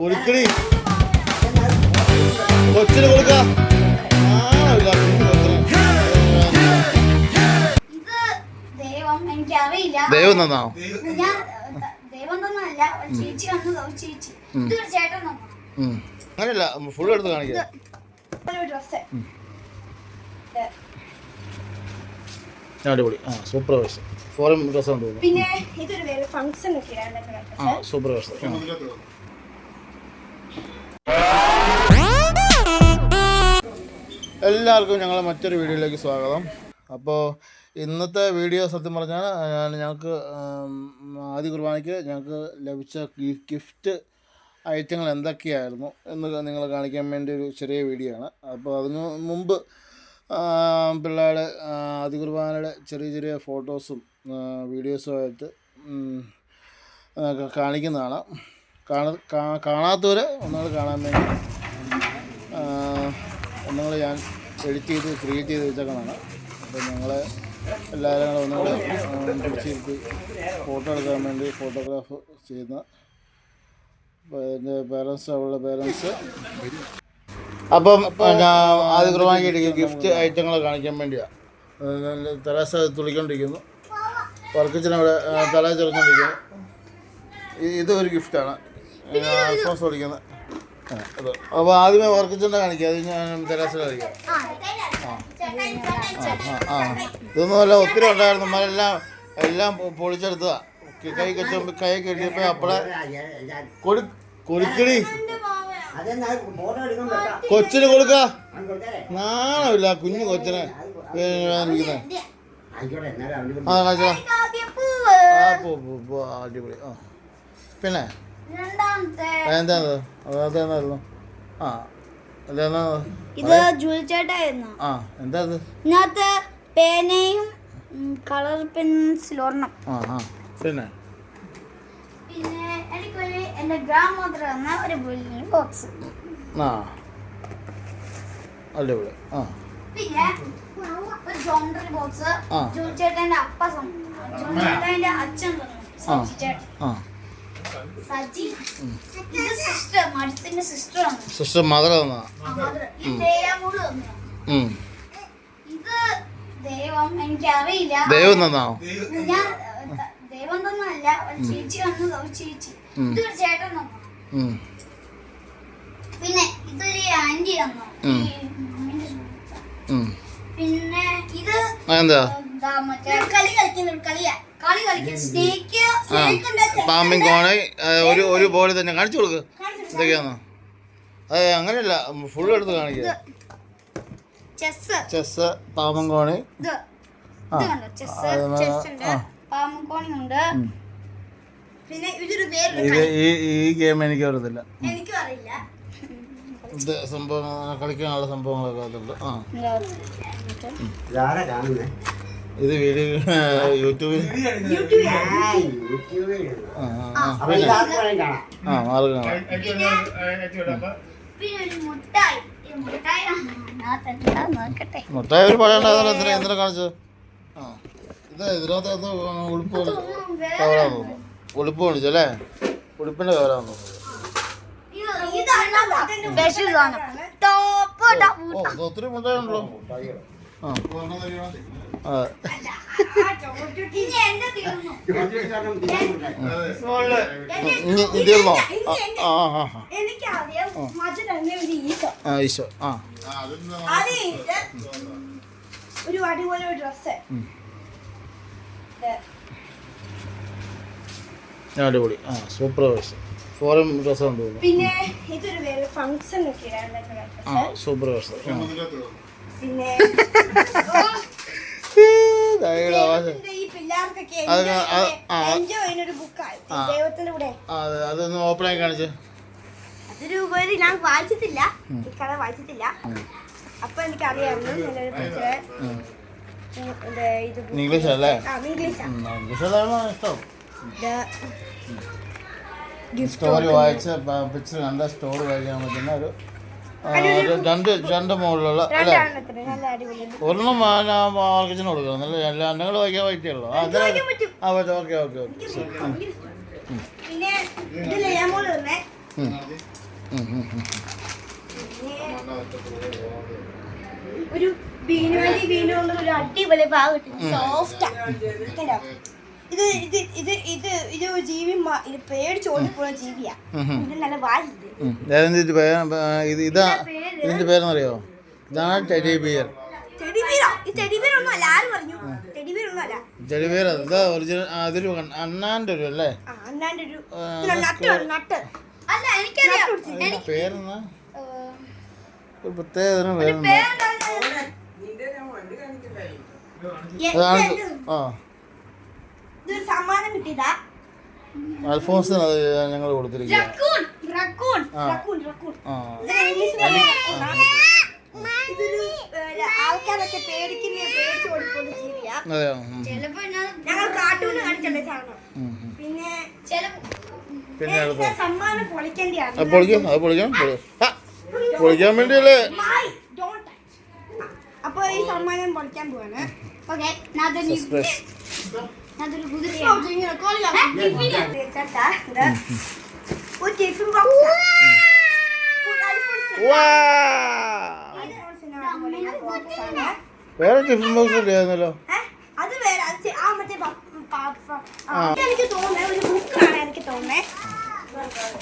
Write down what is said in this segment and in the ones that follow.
കൊടുക്കടി കൊച്ചിന് കൊടുക്ക. ദൈവം തന്നാ? അങ്ങനല്ല ഫുൾ എടുത്ത് ഡ്രസ്സ്. അടിപൊളി. ആ സൂപ്പർ ഡ്രസ് ഫോറിൻ ഡ്രസ്സാണ് ആണ് തോന്നുന്നു. പിന്നെ ഇതൊരു വേറെ ഫംഗ്ഷൻ ഒക്കെ സൂപ്പർ വേഴ്സ് എല്ലാവർക്കും ഞങ്ങളെ മറ്റൊരു വീഡിയോയിലേക്ക് സ്വാഗതം. അപ്പോൾ ഇന്നത്തെ വീഡിയോ സത്യം പറഞ്ഞാൽ ഞങ്ങൾക്ക് ആദ്യ കുർബാനയ്ക്ക് ഞങ്ങൾക്ക് ലഭിച്ച ഗിഫ്റ്റ് ഐറ്റങ്ങൾ എന്തൊക്കെയായിരുന്നു എന്ന് നിങ്ങൾ കാണിക്കാൻ വേണ്ടി ഒരു ചെറിയ വീഡിയോ ആണ്. അപ്പോൾ അതിന് മുമ്പ് പിള്ളേരുടെ ആദ്യ കുർബാനയുടെ ചെറിയ ചെറിയ ഫോട്ടോസും വീഡിയോസും ആയിട്ട് കാണിക്കുന്നതാണ്. കാണ കാ- കാണാത്തവർ ഒന്നുകൂടെ കാണാൻ വേണ്ടി ഒന്നുകൂടെ ഞാൻ എഡിറ്റ് ചെയ്ത് ക്രിയേറ്റ് ചെയ്ത് വെച്ചേക്കണതാണ്. അപ്പോൾ ഞങ്ങൾ എല്ലാവരും കൂടെ ഒന്നുകൂടെ പിടിച്ചിരുത്തി ഫോട്ടോ എടുക്കാൻ വേണ്ടി ഫോട്ടോഗ്രാഫ് ചെയ്യുന്ന അപ്പോൾ എന്റെ പേരൻസ് അവളുടെ പേരൻസ് അപ്പം പിന്നെ ആദ്യ കുർബാനയ്ക്ക് ഗിഫ്റ്റ് ഐറ്റങ്ങൾ കാണിക്കാൻ വേണ്ടിയാണ് തെരേസ തുളിക്കൊണ്ടിരിക്കുന്നു. ആ, തല ചെറുക്കൊണ്ടിരിക്കുന്നു ഇ- ഇത് ഒരു ഗിഫ്റ്റാണ് അൽഫോൺസ് പഠിക്കുന്നത് അപ്പോൾ ആദ്യമേ വർക്കിച്ചന്റെ കാണിക്കുക അത് ഞാൻ തെരാസിൽ കാണിക്കാം. ആ ആ ഇതൊന്നുമല്ല ഒത്തിരി ഉണ്ടായിരുന്നു. നമ്മളെല്ലാം എല്ലാം പൊളിച്ചെടുത്തുക പൊളിച്ചെടുത്തതാ. ക- കെട്ടുമ്പോൾ കൈ കെട്ടിയപ്പോൾ അപ്പളെ കൊടു കൊടുക്കടി കൊച്ചിന് കൊടുക്ക. നാണമില്ല കുഞ്ഞു കൊച്ചിനെ. അവന് ആ കാണിച്ചാ. ആ പോ അടിപൊളി. ആ. പിന്നെ? അതെന്തായിരുന്നു ആ അതെന്നാ ഇത് ജൂൽ ചേട്ടായിരുന്നു. ആ എന്താ ഇതിനകത്ത് പേനയും കളർ പെൻസിൽ ഒരെണ്ണം. ആ ആ പിന്നെ? പിന്നെ എനിക്കൊരു എന്റെ ഗ്രാൻഡ് മദർ തന്ന ഒരു ബോക്സ്. ആ അടിപൊളി. ആ. പിന്നെ ഒരു ജോണ്ടറി ബോക്സ്. ചേട്ടന്റെ അപ്പ സം- ജൂൽ ചേട്ടന്റെ അച്ഛൻ തന്നു. ചേട്ടൻ. ആ. സിസ്റ്റർ മദർ തന്നാ ദൈവം തന്നാ? ദൈവം തന്നല്ല ചേച്ചി വന്നു ചേച്ചി. ഇതൊരു ചേട്ടൻ തന്നു. പിന്നെ ഇതൊരു ആന്റി തന്നു. പിന്നെ ഇത് എന്താ കളി കളിക്കുന്ന കളിയാ. പാമ്പിൻ കോണി ഒരു ഒരു പോലെ തന്നെ കാണിച്ചു കൊടുക്ക്. എന്തൊക്കെയാന്ന് അതെ അങ്ങനെയല്ല ഫുൾ എടുത്ത് കാണിക്കുക ചെസ് പാമ്പൻ കോണി. ഇത് ഈ ഈ ഗെയിം എനിക്ക് അറിയത്തില്ല. ഇത് സംഭവം കളിക്കാനുള്ള സംഭവങ്ങളൊക്കെ അതുണ്ട് ആ. ഇത് വീഡിയോ യൂട്യൂബിൽ. ആ, മുട്ടായി. ഈ മുട്ടായി അതിനകത്ത് എന്താ മുട്ടായി ഒരു പഴം ഉണ്ടാകുന്ന എന്തിനാ കാണിച്ചത്? ആ ഇത് ഇതിനകത്ത് എന്തോ ഉടുപ്പ് കവറാന്ന് തോന്നുന്നു ഉടുപ്പ് കാണിച്ചല്ലേ ഉളുപ്പിന്റെ കവറാന്ന് തോന്നുന്നു ഒത്തിരി മുട്ടായി ഉണ്ടല്ലോ. ആ ആ ഇനി എന്റെ തീർന്നു ആ ആ ആ ആ ഒരു ഈശോ ആ അടിപൊളി ഡ്രസ്സ്. അടിപൊളി ആ സൂപ്പർ ഡ്രസ് ഫോറിൻ ഡ്രസ് തോന്നുന്നു. പിന്നെ ഇതൊരു ഫംഗ്ഷൻ ഒക്കെ ആ സൂപ്പർ വേഴ്സ് പിന്നെ അതൊന്ന് ഓപ്പൺ ആയി കാണിച്ച്. അതൊരു ഉപരി ഞാൻ വായിച്ചിട്ടില്ല. കഥ വായിച്ചിട്ടില്ല. അപ്പൊ എനിക്ക് അറിയാമായിരുന്നു നല്ലൊരു ടീച്ചറെ ഇത് ഇംഗ്ലീഷ് അല്ലേ? ഇംഗ്ലീഷാ. ഇഷ്ടം? സ്റ്റോറി വായിച്ച പിക്ചർ കണ്ട സ്റ്റോറി വായിക്കാൻ പറ്റുന്ന ഒരു രണ്ട് രണ്ട് മുകളിലുള്ള അല്ലേ? ഒരെണ്ണം മാർഗത്തിന് കൊടുക്കണം നല്ല എല്ലാ നിങ്ങൾ വായിക്കാൻ പറ്റുള്ളൂ അതെ ആ പറ്റും ഓക്കെ ഓക്കെ ഓക്കെ. ഒരു ബീനു വേണ്ടി ബീനു കൊണ്ട് ഒരു അടിപൊളി കിട്ടും. സോഫ്റ്റാ ഇത് ഇത് ഇത് ഇത് ഇത് ഒരു ജീവി മ- പോണ ജീവിയാ. ഇത് നല്ല പേര്? ഇത് ഇതാ. പേര് ഇതിന്റെ പേരെന്നറിയോ? ഇതാണ് ടെഡി ബിയർ അണ്ണാന്റെ ഒരു അല്ലേ? പേരെന്നാ ഒരു പ്രത്യേക ഇതിന് പേരെന്നാ അതാണ് ആ ഇതൊരു സമ്മാനം കിട്ടിയതാ അൽഫോൺസിന് അത് ഞങ്ങൾ കൊടുത്തിരിക്കുക റക്കൂൺ റക്കൂൺ ആ. റക്കൂൺ റക്കൂൺ ആ ഇതിന് അൽഫോൺസ് ആൾക്കാരൊക്കെ പേടിക്കുന്ന പേടിച്ച് ജീവിയാ. ഞങ്ങൾ കാർട്ടൂണ് ഉം, ഉം. പിന്നെ പിന്നെ സമ്മാനം പൊളിക്കേണ്ടിയാണ്. പൊളിക്കാം അത് പൊളിക്കാൻ വേണ്ടിയല്ലേ? അപ്പൊ ഈ സമ്മാനം പൊളിക്കാൻ പോവാണ്. ഓക്കെ വാ വേറെ ടിഫിൻ ബോക്സ് ഇല്ലായിരുന്നല്ലോ അത് വേറെ എനിക്ക് തോന്നുന്നത് ഒരു ബുക്കാണ് എനിക്ക് തോന്നുന്നത്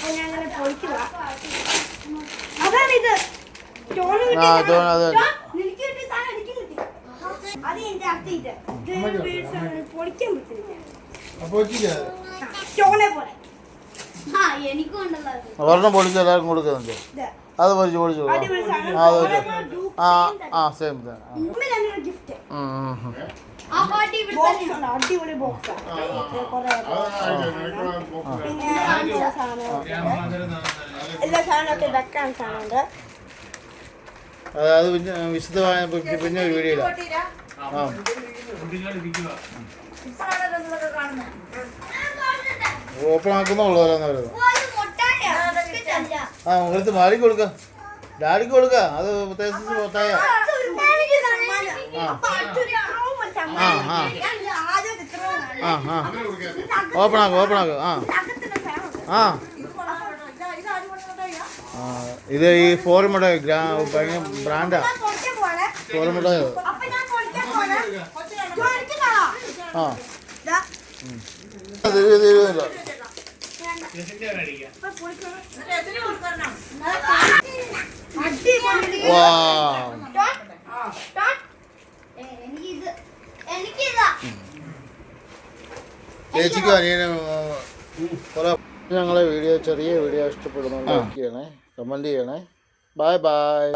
ഞാൻ അങ്ങനെ പൊളിക്കുക അതാണ് ഇത്. ടോൺ, അതെ, ഒരെണ്ണം പൊളിച്ച് എല്ലാവർക്കും കൊടുക്കുന്നുണ്ട് അത് പൊളിച്ച് പൊളിച്ച് കൊടുക്കാം ആ, അത് ആ സെയിം അടിപൊളി ബോക്സ് കുറെ പിന്നെ എല്ലാ സാധനമൊക്കെ സാധനമുണ്ട് വിശദമായ പിന്നെ ഒരു വീഡിയോ ഓപ്പൺ ആക്കുന്നുള്ളൂ ഓരോന്ന് വരുന്നത് ആ എടുത്ത് മാറി കൊടുക്ക. ഡാഡിക്ക് കൊടുക്ക. അത് പ്രത്യേകിച്ച് പൊട്ടായ ആ, ആ. ഓപ്പൺ ആക്കും ഓപ്പൺ ആക്കും. ആ. ആ. ഇത് ഈ ഫോർമുട ബ്രാൻഡാ ഫോർമുടെ ആ ഞങ്ങളെ വീഡിയോ ചെറിയ വീഡിയോ ഇഷ്ടപ്പെടുന്നു ലൈക്ക് ചെയ്യണേ. കമന്റ് ചെയ്യണേ. Bye bye